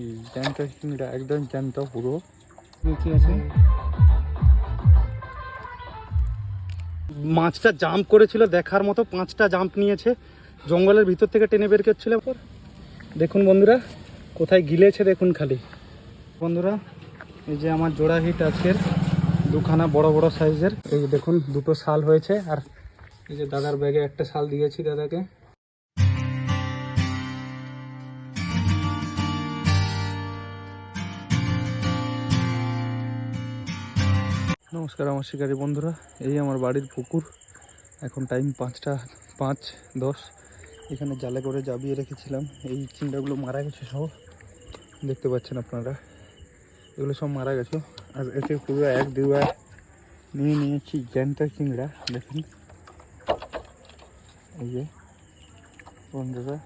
এই জ্যান্ত চিংড়া একদম জ্যান্ত পুরো। কি আছে? মাছটা জাম্প করেছিল দেখার মতো পাঁচটা জাম্প নিয়েছে। জঙ্গলের ভিতর থেকে টেনে বের করছিল। পর দেখুন বন্ধুরা কোথায় গিলেছে দেখুন খালি। বন্ধুরা এই যে আমার জোড়া হিট আজকের দুখানা বড় বড় সাইজের। এই দেখুন দুটো শাল হয়েছে আর এই যে দাদার ব্যাগে একটা শাল দিয়েছি দাদাকে। নমস্কার, আমার শিকারী বন্ধুরা। এই আমার বাড়ির পুকুর। এখন টাইম পাঁচটা, পাঁচ, দশ। এখানে জালে করে জাবিয়ে রেখেছিলাম। এই চিংড়াগুলো মারা গেছে সব। দেখতে পাচ্ছেন আপনারা। এগুলো সব মারা গেছে। আর এতে পুরো এক দুবার নিয়ে নিয়েছি জ্যান্ত চিংড়া, দেখুন। এই যে, বন্ধুরা।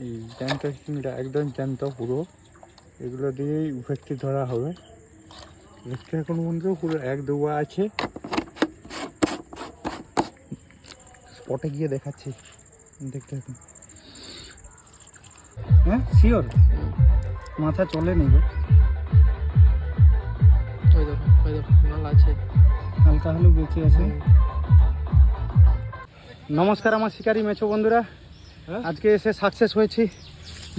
এই জ্যান্ত চিংড়া, একদম জ্যান্ত পুরো। এগুলো দিয়েই ভেটকি ধরা হবে। দেখতে এখন বন্ধু পুরো এক দুবা আছে। স্পটে গিয়ে দেখাচ্ছি। দেখতে এখন হ্যাঁ শিওর মাথা চলে নি গো। ওই দেখো ওই দেখো মাল আছে। হালকা হলেও বেঁচে আছে। নমস্কার আমার শিকারী মেছো বন্ধুরা। হ্যাঁ? আজকে এসে সাকসেস হয়েছি।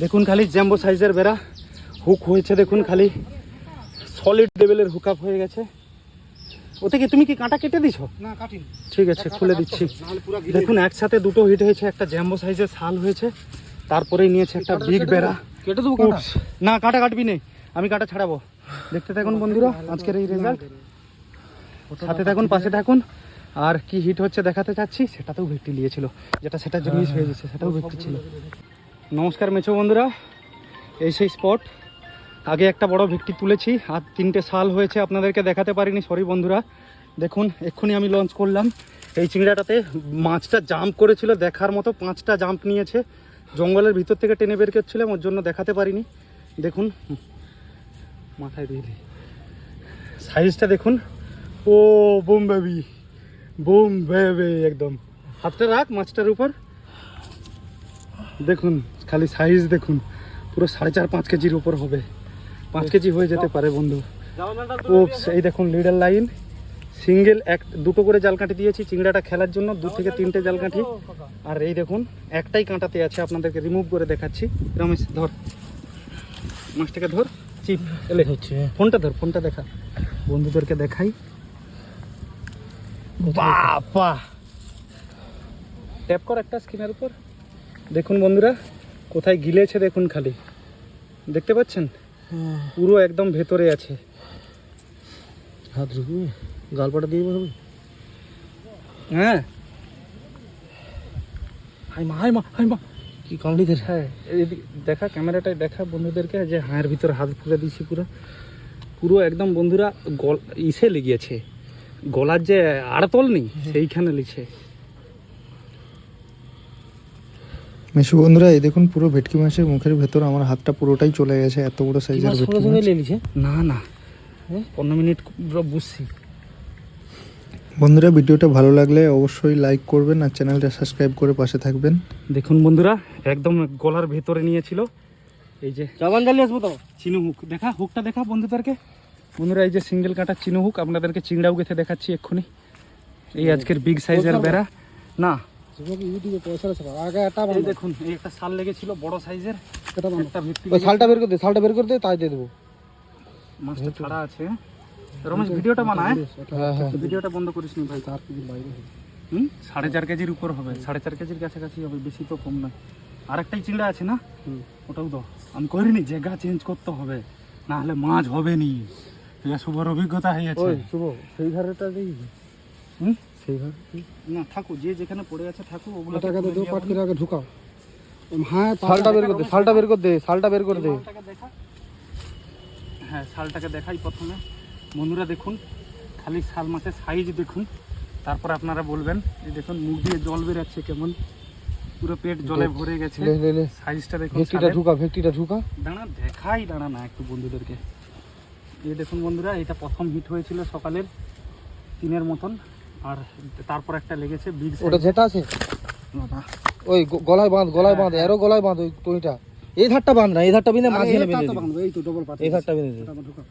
দেখুন খালি জ্যাম্বো সাইজের বেড়া। হুক হয়েছে দেখুন খালি। সলিড লেভেলের হুক আপ হয়ে গেছে। ওতে কি তুমি কি কাঁটা কেটে দিছো? না কাটিন। ঠিক আছে খুলে দিচ্ছি। দেখুন একসাথে দুটো হিট হয়েছে একটা জ্যাম্বো সাইজের শাল হয়েছে তারপরেই নিয়েছে একটা বিগ বেড়া। কেটে দেবো না কাঁটা কাটবি নেই আমি কাঁটা ছাড়াবো। দেখতে থাকুন বন্ধুরা আজকের এই রেজাল্ট সাথে থাকুন পাশে থাকুন। আর কি হিট হচ্ছে দেখাতে চাচ্ছি সেটাতেও ভেট্টি নিয়েছিল যেটা সেটা জিনিস হয়ে গেছে সেটাও ভেট্টি ছিল। নমস্কার মেছো বন্ধুরা। এই সেই স্পট আগে একটা বড় ভেটকি তুলেছি, আর তিনটে সাল হয়েছে আপনাদেরকে দেখাতে পারিনি সরি বন্ধুরা। দেখুন, এক্ষুনি আমি লঞ্চ করলাম। এই চিংড়াটাতে মাছটা জাম্প করেছিল, দেখার মতো পাঁচটা জাম্প নিয়েছে। জঙ্গলের ভিতর থেকে টেনে বের করছিলাম, ওর জন্য দেখাতে পারিনি। দেখুন মাথায় দিয়ে। সাইজটা দেখুন। ও বুম বেবি বুম বেবি একদম। হাতটা রাখ মাছটার উপর। দেখুন, খালি সাইজ দেখুন। পুরো সাড়ে চার পাঁচ কেজির উপর হবে। পাঁচ কেজি হয়ে যেতে পারে বন্ধু। ওপস এই দেখুন লিডার লাইন সিঙ্গেল এক দুটো করে জাল কাঠি দিয়েছি চিংড়াটা খেলার জন্য দু থেকে তিনটে জাল কাঠি আর এই দেখুন একটাই কাঁটাতে আছে আপনাদেরকে রিমুভ করে দেখাচ্ছি। রমেশ ধর। মাছটাকে ধর চিপ এলে। হচ্ছে। ফোনটা ধর ফোনটা দেখা। বন্ধুদেরকে দেখাই। বাবা ট্যাপ কর একটা স্ক্রিনের উপর। দেখুন বন্ধুরা কোথায় গিলেছে দেখুন খালি। দেখতে পাচ্ছেন? পুরো একদম ভেতরে আছে। হাত ঢুকবে গালপাটা দিয়ে দেবো হ্যাঁ। হাই মা হাই মা হাই মা। কি কামড়ি দের হ্যাঁ দেখা ক্যামেরাটায় দেখা বন্ধুদেরকে যে হাঁয়ের ভিতরে হাত ফুলে দিয়েছি পুরো। পুরো একদম বন্ধুরা গল ইসে লেগেছে। গলার যে আড়তল নেই সেইখানে লিছে মেশু বন্ধুরা এই দেখুন পুরো ভেটকি মাছের মুখের ভেতর আমার হাতটা পুরোটাই চলে গেছে এত বড় সাইজের ভেটকি মাছ। না না। হ্যাঁ? পনেরো মিনিট পুরো বুঝছি। বন্ধুরা ভিডিওটা ভালো লাগলে অবশ্যই লাইক করবেন আর চ্যানেলটা সাবস্ক্রাইব করে পাশে থাকবেন। দেখুন বন্ধুরা একদম গলার ভেতরে নিয়েছিল। এই যে জবান জ্বালিয়ে আসব তো? চিনু হুক। দেখা হুকটা দেখা বন্ধুদেরকে। বন্ধুরা এই যে সিঙ্গেল কাটা চিনু হুক আপনাদেরকে চিংড়াও গেথে দেখাচ্ছি এক্ষুনি। এই আজকের বিগ সাইজের বেড়া। না ইউটিউবে পয়সা আছে আগে একটা এই দেখুন এই একটা শাল লেগেছিল বড় সাইজের। একটা ভিত্তি ওই শালটা বের করে দে শালটা বের করে দে তাই দিয়ে দেবো। মাছটা ছাড়া আছে। রমেশ ভিডিওটা বানায়। হ্যাঁ হ্যাঁ। ভিডিওটা বন্ধ করিস নি ভাই। চার কেজি বাইরে হুম? সাড়ে চার কেজির উপর হবে। সাড়ে চার কেজির কাছাকাছি হবে বেশি তো কম নয়। আরেকটাই চিংড়া আছে না? ওটাও তো আমি করিনি জায়গা চেঞ্জ করতে হবে। না হলে মাছ হবে নি এটা শুভর অভিজ্ঞতা হয়ে ওই শুভ সেই ঘরেটা দেখি। হুম? না থাকো যে যেখানে পড়ে আছে থাকো ওগুলো পাট করে আগে ঢুকাও। হ্যাঁ শালটা বের করে দে শালটা বের করে দে শালটা বের করে দে। দেখা হ্যাঁ শালটাকে দেখাই প্রথমে। বন্ধুরা দেখুন খালি শাল মাছের সাইজ দেখুন। তারপর আপনারা বলবেন এই দেখুন মুখ দিয়ে জল বেরাচ্ছে কেমন। পুরো পেট জলে ভরে গেছে। সাইজটা দেখুন। ঢুকা ভেটকিটা ঢুকা। দাঁড়া দেখাই দাঁড়া না একটু বন্ধুদেরকে। এই দেখুন বন্ধুরা এটা প্রথম হিট হয়েছিল সকালের তিনের মতন। আর তারপর একটা লেগেছে বিগ ওটা যেটা আছে? ওই গলায় বাঁধ গলায় বাঁধ এরও গলায় বাঁধ ওই টইটা এই ধারটা বাঁধ না এই ধারটা এটা বেঁধে তো বাঁধবো, এই তো ডবল পাতা এই ধারটা ঢুকাও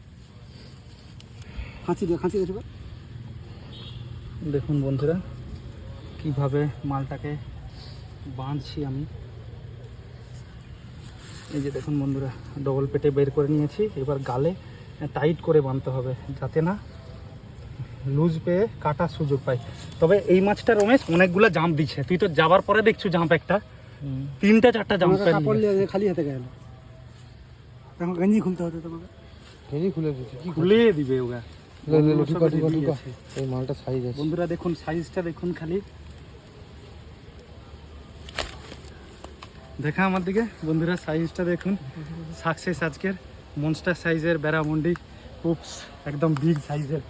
খাঁচি দিয়ে খাঁচি দিয়ে দেখুন বন্ধুরা কীভাবে মালটাকে বাঁধছি আমি। এই যে দেখুন বন্ধুরা ডবল পেটে বের করে নিয়েছি। এবার গালে টাইট করে বাঁধতে হবে যাতে না লুজ পেয়ে কাটার সুযোগ পাই। তবে এই মাছটা রমেশ অনেকগুলো জাম্প দিচ্ছে। তুই তো যাবার পরে দেখছ জাম্প একটা। তিনটা চারটা জাম্প খালি হাতে গেল। এখন গেঞ্জি খুলতে হতো তোমাকে। ভেরি খুলে দিচ্ছি কি খুলে দিবে ওগা। এই মালটা সাইজ আছে। বন্ধুরা দেখুন সাইজটা দেখুন খালি। দেখা আমার দিকে। বন্ধুরা সাইজটা দেখুন। সাকসেস আজকের। মনস্টার সাইজের বেড়ামন্ডি। উপস একদম বিগ সাইজের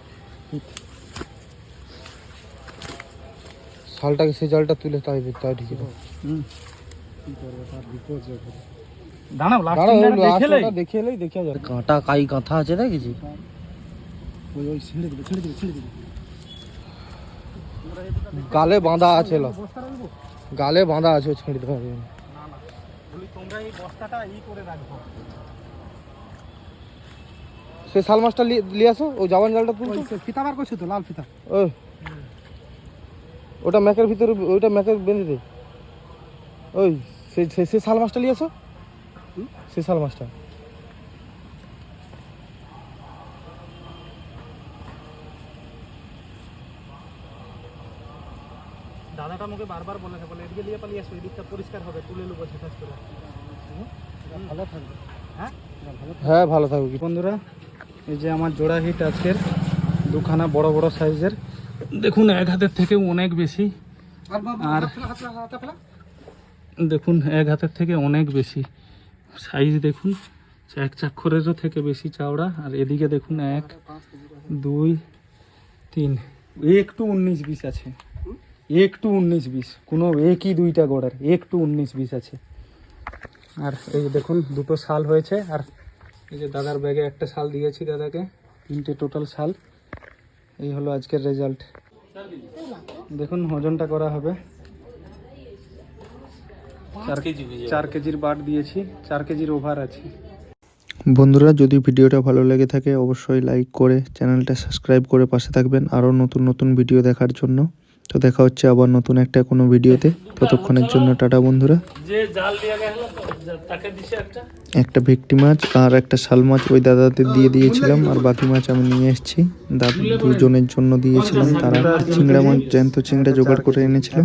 শালটাকে সেই জালটা তুলে তাই তাই ঠিক করে। দাঁড়াও লাস্ট দেখে এলেই দেখে যাবে। কাঁটা কাই কাঁথা আছে দেখেছি ওই ওই ছিঁড়ে দিবে ছিঁড়ে দিবে ছিঁড়ে দিবে। গালে বাঁধা আছে ল। গালে বাঁধা আছে ও ছেড়ে দিতে পারবে না। তোমরা এই বস্তাটা ই করে রাখব সে শাল মাছটা লিয়ে লিয়ে আসো ও জাবান জালটা ওই তুলছো ফিতা বার করছ তো লাল ফিতা? ওই ওটা ম্যাকের ভিতরে ওইটা ম্যাকের বেঁধে দে। ওই সে সে শাল মাছটা নিয়ে আসো। সে শাল মাছটা। দাদাটা মুখে বারবার বলেছে বলে এদিকে নিয়ে পালিয়ে আসো এদিকটা পরিষ্কার হবে তুলে নেব ঝেঁটাস করে ভালো থাকবে। হ্যাঁ? ভালো হ্যাঁ ভালো থাকবে কি বন্ধুরা এই যে আমার জোড়া হিট আজকের দুখানা বড় বড় সাইজের। দেখুন এক হাতের থেকেও অনেক বেশি। আর দেখুন এক হাতের থেকে অনেক বেশি। সাইজ দেখুন এক চাক্ষরেরও থেকে বেশি চওড়া। আর এদিকে দেখুন এক দুই তিন। একটু উনিশ বিশ আছে। একটু উনিশ বিশ। কোনো একই দুইটা গোড়ার একটু উনিশ বিশ আছে। আর এই যে দেখুন দুটো শাল হয়েছে। আর এই যে দাদার ব্যাগে একটা শাল দিয়েছি দাদাকে। তিনটে টোটাল শাল। এই হলো আজকের রেজাল্ট। দেখুন ওজনটা করা হবে। চার কেজি চার কেজির বাট দিয়েছি চার কেজির ওভার আছে। বন্ধুরা যদি ভিডিওটা ভালো লেগে থাকে অবশ্যই লাইক করে চ্যানেলটা সাবস্ক্রাইব করে পাশে থাকবেন। আরও নতুন নতুন ভিডিও দেখার জন্য। তো দেখা হচ্ছে আবার নতুন একটা কোনো ভিডিওতে। ততক্ষণের জন্য টাটা বন্ধুরা। যে জাল দিয়ে গেল তাকে দিছে একটা। একটা মাছ আর একটা শাল মাছ ওই দাদাতে দিয়ে দিয়েছিলাম আর বাকি মাছ আমি নিয়ে এসেছি। দাদু দুজনের জন্য দিয়েছিলাম তারা চিংড়া মাছ জ্যান্ত চিংড়া জোগাড় করে এনেছিল।